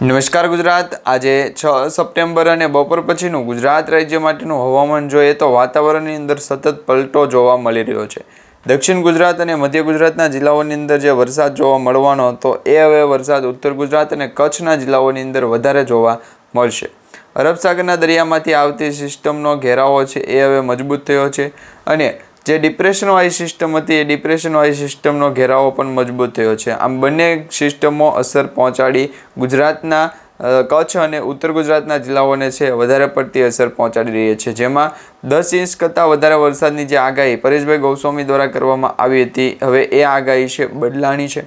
નમસ્કાર ગુજરાત. આજે છ સપ્ટેમ્બર અને બપોર પછીનું ગુજરાત રાજ્ય માટેનું હવામાન જોઈએ તો વાતાવરણની અંદર સતત પલટો જોવા મળી રહ્યો છે. દક્ષિણ ગુજરાત અને મધ્ય ગુજરાતના જિલ્લાઓની અંદર જે વરસાદ જોવા મળવાનો હતો, એ હવે વરસાદ ઉત્તર ગુજરાત અને કચ્છના જિલ્લાઓની અંદર વધારે જોવા મળશે. અરબ સાગરના દરિયામાંથી આવતી સિસ્ટમનો ઘેરાવો છે, એ હવે મજબૂત થયો છે અને જે ડિપ્રેશનવાળી સિસ્ટમ હતી, એ ડિપ્રેશનવાળી સિસ્ટમનો ઘેરાવો પણ મજબૂત થયો છે. આમ બંને સિસ્ટમો અસર પહોંચાડી ગુજરાતના કચ્છ અને ઉત્તર ગુજરાતના જિલ્લાઓને છે, વધારે પડતી અસર પહોંચાડી રહી છે. જેમાં દસ ઇંચ કરતાં વધારે વરસાદની જે આગાહી પરેશભાઈ ગૌસ્વામી દ્વારા કરવામાં આવી હતી, હવે એ આગાહી છે, બદલાણી છે.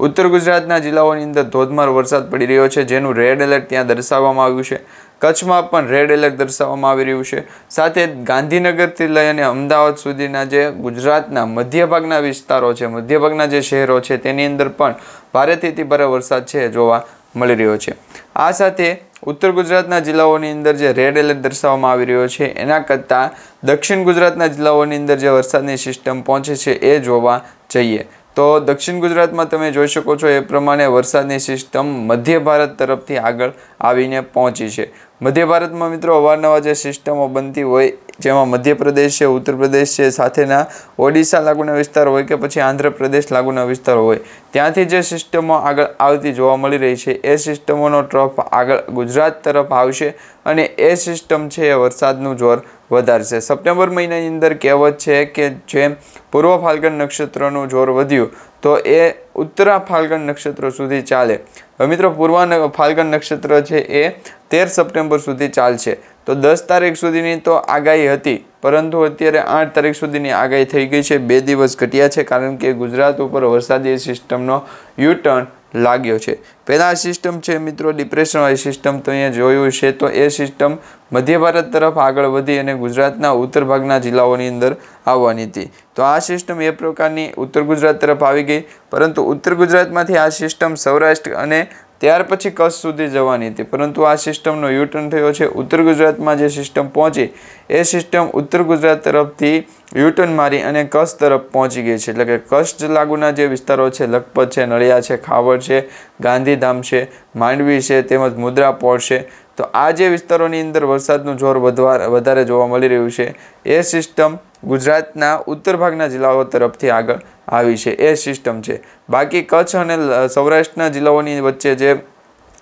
ઉત્તર ગુજરાતના જિલ્લાઓની અંદર ધોધમાર વરસાદ પડી રહ્યો છે, જેનું રેડ એલર્ટ ત્યાં દર્શાવવામાં આવ્યું છે. કચ્છમાં પણ રેડ એલર્ટ દર્શાવવામાં આવી રહ્યું છે. સાથે ગાંધીનગરથી લઈ અને અમદાવાદ સુધીના જે ગુજરાતના મધ્યભાગના વિસ્તારો છે, મધ્યભાગના જે શહેરો છે, તેની અંદર પણ ભારેથી ભારે વરસાદ છે જોવા મળી રહ્યો છે. આ સાથે ઉત્તર ગુજરાતના જિલ્લાઓની અંદર જે રેડ એલર્ટ દર્શાવવામાં આવી રહ્યો છે, એના કરતાં દક્ષિણ ગુજરાતના જિલ્લાઓની અંદર જે વરસાદની સિસ્ટમ પહોંચે છે એ જોવા જઈએ. તો દક્ષિણ ગુજરાતમાં તમે જોઈ શકો છો એ પ્રમાણે વરસાદની સિસ્ટમ મધ્ય ભારત તરફથી આગળ આવીને પહોંચી છે. મધ્ય ભારતમાં મિત્રો અવારનવાર જે સિસ્ટમો બનતી હોય, જેમાં મધ્યપ્રદેશ છે ઉત્તર પ્રદેશ છે, સાથેના ઓડિશા લાગુના વિસ્તાર હોય કે પછી આંધ્રપ્રદેશ લાગુના વિસ્તાર હોય, ત્યાંથી જે સિસ્ટમો આગળ આવતી જોવા મળી રહી છે, એ સિસ્ટમોનો ટ્રફ આગળ ગુજરાત તરફ આવશે અને એ સિસ્ટમ છે એ વરસાદનું જોર વધારશે સપ્ટેમ્બર મહિનાની અંદર કહેવત છે કે જે પૂર્વ ફાલ્ગણ નક્ષત્રનું જોર વધ્યું, તો એ ઉત્તરા ફાલ્ગણ નક્ષત્ર સુધી ચાલે. મિત્રો, પૂર્વ ન- ફાલ્ગણ નક્ષત્ર છે એ તેર સપ્ટેમ્બર સુધી ચાલશે. તો દસ તારીખ સુધીની તો આગાહી હતી, પરંતુ અત્યારે આઠ તારીખ સુધીની આગાહી થઈ ગઈ છે. બે દિવસ ઘટ્યા છે, કારણ કે ગુજરાત ઉપર વરસાદી સિસ્ટમનો યુ ટર્ન લાગ્યો છે. પહેલાં આ સિસ્ટમ છે મિત્રો ડિપ્રેશનવાળી સિસ્ટમ તો જોયું છે તો એ સિસ્ટમ મધ્ય ભારત તરફ આગળ વધી અને ગુજરાતના ઉત્તર ભાગના જિલ્લાઓની અંદર આવવાની હતી. તો આ સિસ્ટમ એ પ્રકારની ઉત્તર ગુજરાત તરફ આવી ગઈ, પરંતુ ઉત્તર ગુજરાતમાંથી આ સિસ્ટમ સૌરાષ્ટ્ર અને ત્યાર પછી કચ્છ સુધી જવાની હતી. પરંતુ આ સિસ્ટમનો યુટર્ન થયો છે. ઉત્તર ગુજરાતમાં જે સિસ્ટમ પહોંચી, એ સિસ્ટમ ઉત્તર ગુજરાત તરફથી યુટર્ન મારી અને કચ્છ તરફ પહોંચી ગઈ છે. એટલે કે કચ્છ લાગુના જે વિસ્તારો છે, લખપત છે નળિયા છે, ખાવડ છે, ગાંધીધામ છે, માંડવી છે, તેમજ મુદ્રા પોર્ટ છે તો આ જે વિસ્તારોની અંદર વરસાદનું જોર વધવા વધારે જોવા મળી રહ્યું છે, એ સિસ્ટમ ગુજરાતના ઉત્તર ભાગના જિલ્લાઓ તરફથી આગળ આવી છે. એ સિસ્ટમ છે. બાકી કચ્છ અને સૌરાષ્ટ્રના જિલ્લાઓની વચ્ચે જે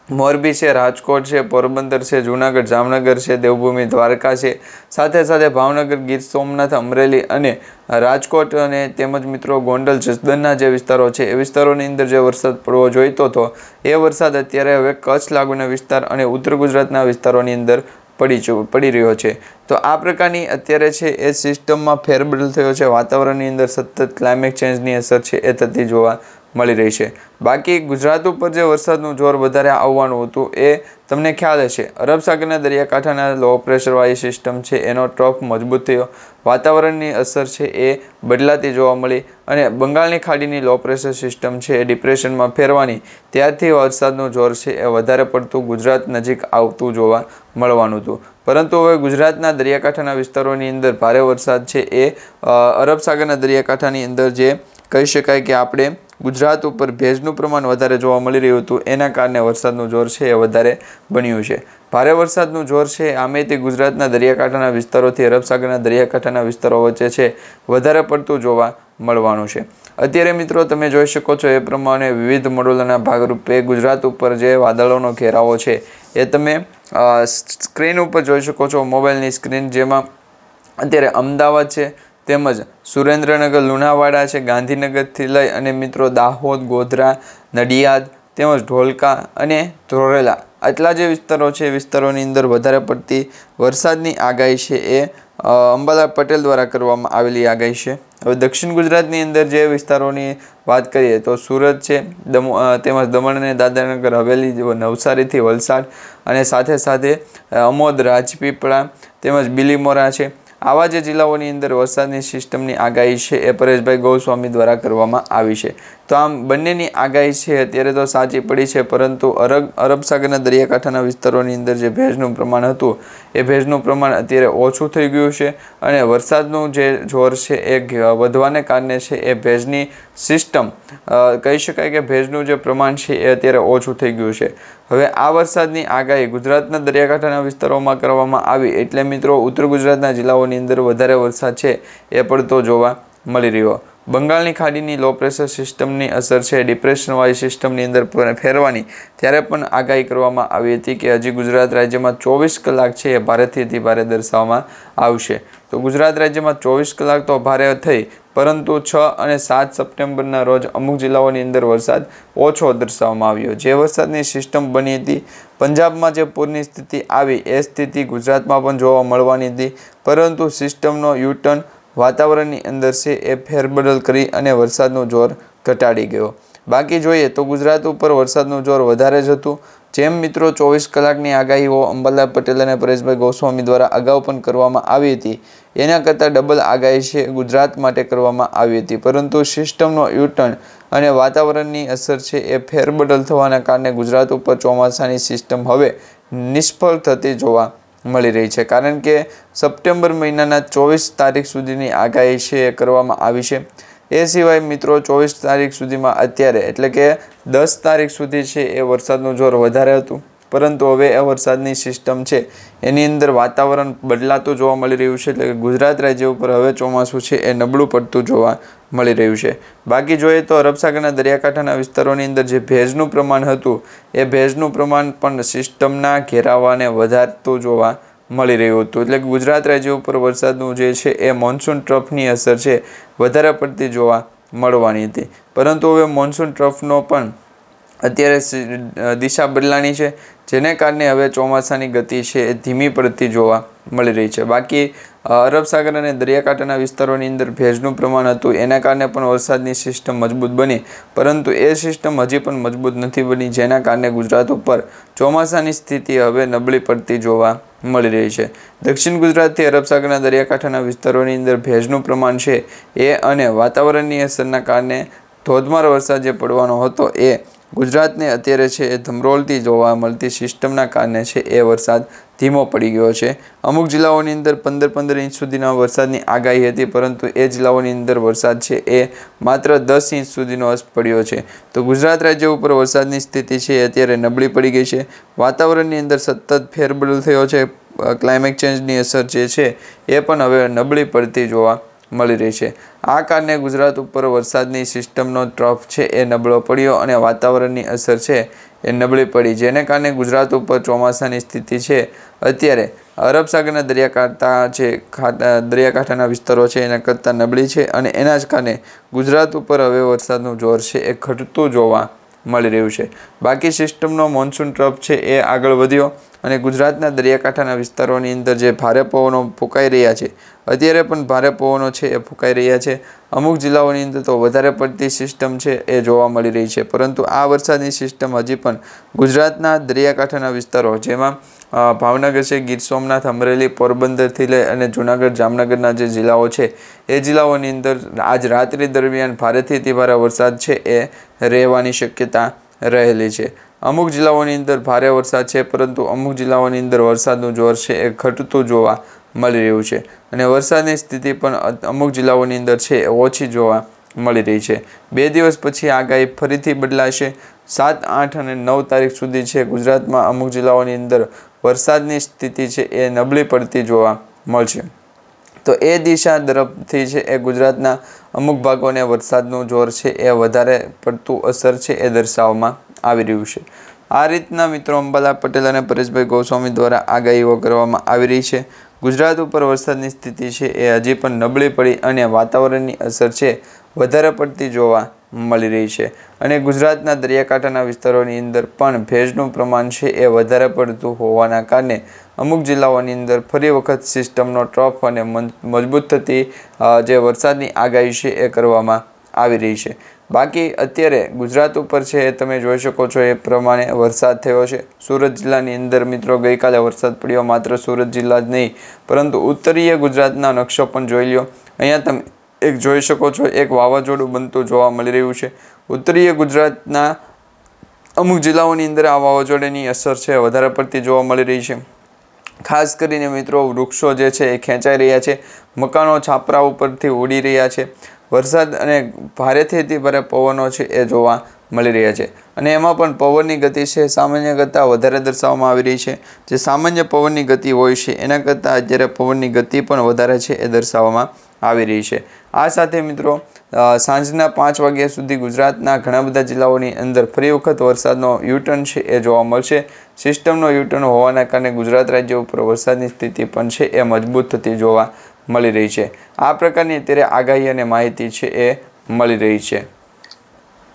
મોરબી છે, રાજકોટ છે, પોરબંદર છે, જૂનાગઢ, જામનગર છે, દેવભૂમિ, દ્વારકા છે. સાથે સાથે ભાવનગર ગીર સોમનાથ, અમરેલી અને રાજકોટ અને તેમજ મિત્રો ગોંડલ જસદનના જે વિસ્તારો છે, એ વિસ્તારોની અંદર જે વરસાદ પડવો જોઈતો હતો, એ વરસાદ અત્યારે હવે કચ્છ લાગુના વિસ્તાર અને ઉત્તર ગુજરાતના વિસ્તારોની અંદર પડી પડી રહ્યો છે. તો આ પ્રકારની અત્યારે છે, એ સિસ્ટમમાં ફેરબદલ થયો છે. વાતાવરણની અંદર સતત ક્લાઇમેટ ચેન્જની અસર છે, એ થતી જોવા મળી રહી છે. બાકી ગુજરાત ઉપર જે વરસાદનું જોર વધારે આવવાનું હતું એ તમને ખ્યાલ હશે. અરબ સાગરના દરિયાકાંઠાના લો પ્રેશરવાળી સિસ્ટમ છે, એનો ટ્રફ મજબૂત થયો. વાતાવરણની અસર છે એ બદલાતી જોવા મળી અને બંગાળની ખાડીની લો પ્રેશર સિસ્ટમ છે એ ડિપ્રેશનમાં ફેરવાની. ત્યારથી વરસાદનું જોર છે એ વધારે પડતું ગુજરાત નજીક આવતું જોવા મળવાનું હતું. પરંતુ હવે ગુજરાતના દરિયાકાંઠાના વિસ્તારોની અંદર ભારે વરસાદ છે એ અરબ સાગરના દરિયાકાંઠાની અંદર જે કહી શકાય કે આપણે ગુજરાત ઉપર ભેજનું પ્રમાણ વધારે જોવા મળી રહ્યું હતું, એના કારણે વરસાદનું જોર છે એ વધારે બન્યું છે. ભારે વરસાદનું જોર છે આમેથી ગુજરાતના દરિયાકાંઠાના વિસ્તારોથી અરબ સાગરના દરિયાકાંઠાના વિસ્તારો વચ્ચે છે, વધારે પડતું જોવા મળવાનું છે. અત્યારે મિત્રો તમે જોઈ શકો છો એ પ્રમાણે વિવિધ મોડલોના ભાગરૂપે ગુજરાત ઉપર જે વાદળોનો ઘેરાવો છે એ તમે સ્ક્રીન ઉપર જોઈ શકો છો મોબાઈલની સ્ક્રીન જેમાં અત્યારે અમદાવાદ છે, તેમજ સુરેન્દ્રનગર, લુણાવાડા છે, ગાંધીનગરથી લઈ અને મિત્રો દાહોદ, ગોધરા, નડિયાદ, તેમજ ઢોલકા અને ધોરેલા આટલા જે વિસ્તારો છે, એ વિસ્તારોની અંદર વધારે પડતી વરસાદની આગાહી છે એ અંબાલાલ પટેલ દ્વારા કરવામાં આવેલી આગાહી છે. હવે દક્ષિણ ગુજરાતની અંદર જે વિસ્તારોની વાત કરીએ તો સુરત છે, દમ તેમજ દમણ અને દાદરાનગર હવેલી નવસારીથી વલસાડ અને સાથે સાથે અમોદ, રાજપીપળા તેમજ બિલીમોરા છે. આવા જે જિલ્લાઓની અંદર વરસાદની સિસ્ટમની આગાહી છે એ પરેશભાઈ ગોસ્વામી દ્વારા કરવામાં આવી છે. તો આમ બંનેની આગાહી છે, અત્યારે તો સાચી પડી છે, પરંતુ અરબ અરબ સાગરના દરિયાકાંઠાના વિસ્તારોની અંદર જે ભેજનું પ્રમાણ હતું, એ ભેજનું પ્રમાણ અત્યારે ઓછું થઈ ગયું છે અને વરસાદનું જે જોર છે, એ વધવાને કારણે છે, એ ભેજની સિસ્ટમ કહી શકાય કે ભેજનું જે પ્રમાણ છે, એ અત્યારે ઓછું થઈ ગયું છે. હવે આ વરસાદની આગાહી ગુજરાતના દરિયાકાંઠાના વિસ્તારોમાં કરવામાં આવી એટલે મિત્રો ઉત્તર ગુજરાતના જિલ્લાઓની અંદર વધારે વરસાદ છે, એ પડતો જોવા મળી રહ્યો. બંગાળની ખાડીની લો પ્રેશર સિસ્ટમની અસર છે. ડિપ્રેશનવાળી સિસ્ટમની અંદર ફેરવાની ત્યારે પણ આગાહી કરવામાં આવી હતી કે હજી ગુજરાત રાજ્યમાં ચોવીસ કલાક છે એ ભારેથી અતિ ભારે દર્શાવવામાં આવશે. તો ગુજરાત રાજ્યમાં ચોવીસ કલાક તો ભારે થઈ, પરંતુ છ અને સાત સપ્ટેમ્બરના રોજ અમુક જિલ્લાઓની અંદર વરસાદ ઓછો દર્શાવવામાં આવ્યો. જે વરસાદની સિસ્ટમ બની હતી, પંજાબમાં જે પૂરની સ્થિતિ આવી, એ સ્થિતિ ગુજરાતમાં પણ જોવા મળવાની હતી. પરંતુ સિસ્ટમનો યુટર્ન વાતાવરણની અંદર છે એ ફેરબદલ કરી અને વરસાદનો જોર ઘટાડી ગયો. બાકી જોઈએ તો ગુજરાત ઉપર વરસાદનું જોર વધારે જ હતું. જેમ મિત્રો ચોવીસ કલાકની આગાહીઓ અંબાલાલ પટેલ અને પરેશભાઈ ગોસ્વામી દ્વારા અગાઉ પણ કરવામાં આવી હતી. એના કરતાં ડબલ આગાહી છે ગુજરાત માટે કરવામાં આવી હતી. પરંતુ સિસ્ટમનો યુટર્ન અને વાતાવરણની અસર છે એ ફેરબદલ થવાના કારણે ગુજરાત ઉપર ચોમાસાની સિસ્ટમ હવે નિષ્ફળ થતી જોવા મળી રહી છે. કારણ કે સપ્ટેમ્બર મહિનાના ચોવીસ તારીખ સુધીની આગાહી છે એ કરવામાં આવી છે. એ સિવાય મિત્રો, ચોવીસ તારીખ સુધીમાં અત્યારે, એટલે કે દસ તારીખ સુધી છે એ વરસાદનું જોર વધારે હતું. પરંતુ હવે એ વરસાદની સિસ્ટમ છે. એની અંદર વાતાવરણ બદલાતું જોવા મળી રહ્યું છે. એટલે કે ગુજરાત રાજ્ય ઉપર હવે ચોમાસું છે એ નબળું પડતું જોવા મળી રહ્યું છે. બાકી જોઈએ તો અરબસાગરના દરિયાકાંઠાના વિસ્તારોની અંદર જે ભેજનું પ્રમાણ હતું, એ ભેજનું પ્રમાણ પણ સિસ્ટમના ઘેરાવાને વધારતું જોવા મળી રહ્યું હતું. એટલે કે ગુજરાત રાજ્ય ઉપર વરસાદનું જે છે એ મોન્સૂન ટ્રફની અસર છે, વધારે પડતી જોવા મળવાની હતી. પરંતુ હવે મોન્સૂન ટ્રફનો પણ અત્યારે દિશા બદલાણી છે. જેને કારણે હવે ચોમાસાની ગતિ છે એ ધીમી પડતી જોવા મળી રહી છે. બાકી અરબ સાગર અને દરિયાકાંઠાના વિસ્તારોની અંદર ભેજનું પ્રમાણ હતું. એના કારણે પણ વરસાદની સિસ્ટમ મજબૂત બની. પરંતુ એ સિસ્ટમ હજી પણ મજબૂત નથી બની, જેના કારણે ગુજરાત ઉપર ચોમાસાની સ્થિતિ હવે નબળી પડતી જોવા મળી રહી છે. દક્ષિણ ગુજરાતથી અરબ સાગરના દરિયાકાંઠાના વિસ્તારોની અંદર ભેજનું પ્રમાણ છે એ અને વાતાવરણની અસરના કારણે ધોધમાર વરસાદ જે પડવાનો હતો એ ગુજરાતને અત્યારે છે એ ધમરોલતી જોવા મળતી સિસ્ટમના કારણે છે એ વરસાદ ધીમો પડી ગયો છે. અમુક જિલ્લાઓની અંદર પંદર પંદર ઇંચ સુધીના વરસાદની આગાહી હતી, પરંતુ એ જિલ્લાઓની અંદર વરસાદ છે એ માત્ર દસ ઇંચ સુધીનો અસ્ત પડ્યો છે. તો ગુજરાત રાજ્ય ઉપર વરસાદની સ્થિતિ છે એ અત્યારે નબળી પડી ગઈ છે. વાતાવરણની અંદર સતત ફેરબદલ થયો છે. ક્લાઇમેટ ચેન્જની અસર જે છે એ પણ હવે નબળી પડતી જોવા મળી રહી છે. આ કારણે ગુજરાત ઉપર વરસાદની સિસ્ટમનો ટ્રફ છે એ નબળો પડ્યો અને વાતાવરણની અસર છે એ નબળી પડી. જેને કારણે ગુજરાત ઉપર ચોમાસાની સ્થિતિ છે. અત્યારે અરબ સાગરના દરિયાકાંઠા ખાતા, દરિયાકાંઠાના વિસ્તારો છે એના કરતાં નબળી છે અને એના જ કારણે ગુજરાત ઉપર હવે વરસાદનું જોર છે એ ઘટતું જોવા મળી રહ્યું છે. બાકી સિસ્ટમનો મોન્સૂન ટ્રફ છે એ આગળ વધ્યો. અને ગુજરાતના દરિયાકાંઠાના વિસ્તારોની અંદર જે ભારે પવનો ફૂંકાઈ રહ્યા છે, અત્યારે પણ ભારે પવનો છે એ ફૂંકાઈ રહ્યા છે. અમુક જિલ્લાઓની અંદર તો વધારે પડતી સિસ્ટમ છે એ જોવા મળી રહી છે. પરંતુ આ વરસાદની સિસ્ટમ હજી પણ ગુજરાતના દરિયાકાંઠાના વિસ્તારો, જેમાં ભાવનગર છે, ગીર સોમનાથ, અમરેલી, પોરબંદરથી લઈ અને જુનાગઢ, જામનગરના જે જિલ્લાઓ છે, એ જિલ્લાઓની અંદર આજ રાત્રિ દરમિયાન ભારેથી અતિ ભારે વરસાદ છે એ રહેવાની શક્યતા રહેલી છે. અમુક જિલ્લાઓની અંદર ભારે વરસાદ છે, પરંતુ અમુક જિલ્લાઓની અંદર વરસાદનું જોર છે એ ઘટતું જોવા મળી રહ્યું છે. અને વરસાદની સ્થિતિ પણ અમુક જિલ્લાઓની અંદર છે એ ઓછી જોવા મળી રહી છે. બે દિવસ પછી આગાહી ફરીથી બદલાશે. સાત, આઠ અને નવ તારીખ સુધી છે ગુજરાતમાં અમુક જિલ્લાઓની અંદર વરસાદની સ્થિતિ છે એ નબળી પડતી જોવા મળશે. તો એ દિશા તરફથી છે એ ગુજરાતના અમુક ભાગોને વરસાદનું જોર છે એ વધારે પડતું અસર છે એ દર્શાવવામાં આવી રહ્યું છે. આ રીતના મિત્રો અંબાલા પટેલ અને પરેશભાઈ ગોસ્વામી દ્વારા આગાહીઓ કરવામાં આવી રહી છે. ગુજરાત ઉપર વરસાદની સ્થિતિ છે એ હજી પણ નબળી પડી અને વાતાવરણની અસર છે વધારે પડતી જોવા મળી રહી છે. અને ગુજરાતના દરિયાકાંઠાના વિસ્તારોની અંદર પણ ભેજનું પ્રમાણ છે એ વધારે પડતું હોવાના કારણે અમુક જિલ્લાઓની અંદર ફરી વખત સિસ્ટમનો ટ્રફ અને મજબૂત થતી જે વરસાદની આગાહી છે એ કરવામાં આવી રહી છે. બાકી અત્યારે ગુજરાત ઉપર છે એ તમે જોઈ શકો છો એ પ્રમાણે વરસાદ થયો છે. સુરત જિલ્લાની અંદર મિત્રો ગઈકાલે વરસાદ પડ્યો, માત્ર સુરત જિલ્લા જ નહીં, પરંતુ ઉત્તરીય ગુજરાતના નકશો પણ જોઈ લ્યો. અહીંયા તમે એક જોઈ શકો છો, એક વાવાઝોડું બનતું જોવા મળી રહ્યું છે. ઉત્તરીય ગુજરાતના અમુક જિલ્લાઓની અંદર આ વાવાઝોડાની અસર છે, વધારે પડતી જોવા મળી રહી છે. ખાસ કરીને મિત્રો, વૃક્ષો જે છે એ ખેંચાઈ રહ્યા છે, મકાનો છાપરા ઉપરથી ઉડી રહ્યા છે. વરસાદ અને ભારેથી ભારે પવનો છે એ જોવા મળી રહ્યા છે. અને એમાં પણ પવનની ગતિ છે, સામાન્ય કરતાં વધારે દર્શાવવામાં આવી રહી છે. જે સામાન્ય પવનની ગતિ હોય છે, એના કરતાં અત્યારે પવનની ગતિ પણ વધારે છે એ દર્શાવવામાં આવી રહી છે. આ સાથે મિત્રો સાંજના પાંચ વાગ્યા સુધી ગુજરાતના ઘણા બધા જિલ્લાઓની અંદર ફરી વખત વરસાદનો યુટર્ન છે એ જોવા મળશે. સિસ્ટમનો યુટર્ન હોવાના કારણે ગુજરાત રાજ્ય ઉપર વરસાદની સ્થિતિ પણ છે એ મજબૂત થતી જોવા મળી રહી છે. આ પ્રકારની અત્યારે આગાહી અને માહિતી છે એ મળી રહી છે.